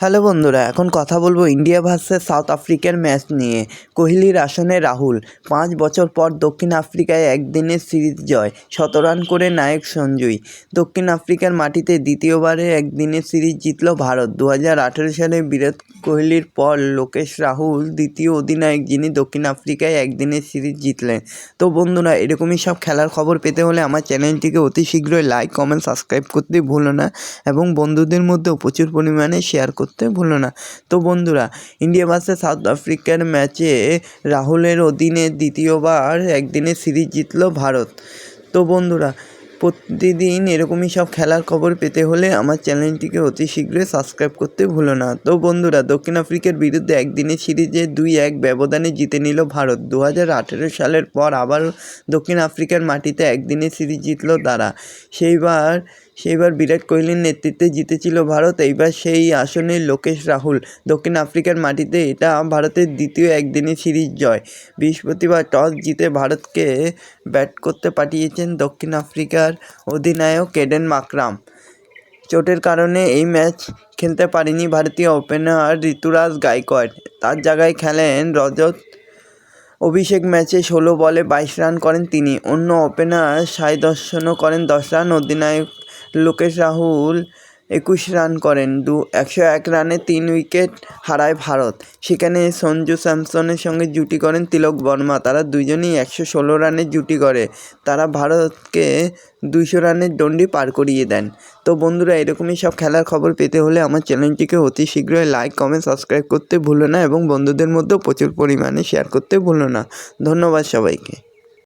Hello বন্ধুরা, এখন কথা বলব ইন্ডিয়া ভার্সেস সাউথ আফ্রিকার ম্যাচ নিয়ে। কোহলির আসনে রাহুল, পাঁচ বছর পর দক্ষিণ আফ্রিকায় একদিনের সিরিজ জয় শত রান করে নায়ক সঞ্জুই। দক্ষিণ আফ্রিকার মাটিতে দ্বিতীয়বারে একদিনের সিরিজ জিতল ভারত। দু হাজার আঠেরো সালে বিরাট কোহলির পর লোকেশ রাহুল, দ্বিতীয় অধিনায়ক যিনি দক্ষিণ আফ্রিকায় একদিনের সিরিজ জিতলেন। তো বন্ধুরা, এরকমই সব খেলার খবর পেতে হলে আমার চ্যানেলটিকে অতি শীঘ্রই লাইক, কমেন্ট, সাবস্ক্রাইব করতে ভুলো না। এবং বন্ধুদের মধ্যেও প্রচুর পরিমাণে শেয়ার করতে ভুলো না। তো বন্ধুরা, ইন্ডিয়া ভার্সেস সাউথ আফ্রিকার ম্যাচে রাহুলের অধীনে দ্বিতীয়বার একদিনে সিরিজ জিতল ভারত। তো বন্ধুরা, প্রতিদিন এরকমই সব খেলার খবর পেতে হলে আমার চ্যানেলটিকে অতি শীঘ্রই সাবস্ক্রাইব করতে ভুলো না। তো বন্ধুরা, দক্ষিণ আফ্রিকার বিরুদ্ধে একদিনের সিরিজে দুই এক ব্যবধানে জিতে নিল ভারত। দু হাজার আঠেরো সালের পর আবার দক্ষিণ আফ্রিকার মাটিতে একদিনের সিরিজ জিতল তারা। সেইবার সেইবার বিরাট কোহলির নেতৃত্বে জিতেছিল ভারত। এইবার সেই আসনে লোকেশ রাহুল। দক্ষিণ আফ্রিকার মাটিতে এটা ভারতের দ্বিতীয় একদিনের সিরিজ জয়। বৃহস্পতিবার টস জিতে ভারতকে ব্যাট করতে পাঠিয়েছেন দক্ষিণ আফ্রিকার অধিনায়ক এডেন মাকরাম। চোটের কারণে এই ম্যাচ খেলতে পারেনি ভারতীয় ওপেনার ঋতুরাজ গাইকোয়াড। তার জায়গায় খেলেন রজত। অভিষেক ম্যাচে ষোলো বলে বাইশ রান করেন তিনি। অন্য ওপেনার সাই দর্শনও করেন দশ রান। অধিনায়ক লোকেশ রাহুল একুশ রান করেন। দু, একশো এক রানে তিন উইকেট হারায় ভারত। সেখানে সঞ্জু স্যামসনের সঙ্গে জুটি করেন তিলক বর্মা। তারা দুজনেই একশো ষোলো রানের জুটি করে। তারা ভারতকে দুইশো রানের দণ্ডি পার করিয়ে দেন। তো বন্ধুরা, এরকমই সব খেলার খবর পেতে হলে আমার চ্যানেলটিকে অতি শীঘ্রই লাইক, কমেন্ট, সাবস্ক্রাইব করতে ভুলো না এবং বন্ধুদের মধ্যেও প্রচুর পরিমাণে শেয়ার করতে ভুলো না। ধন্যবাদ সবাইকে।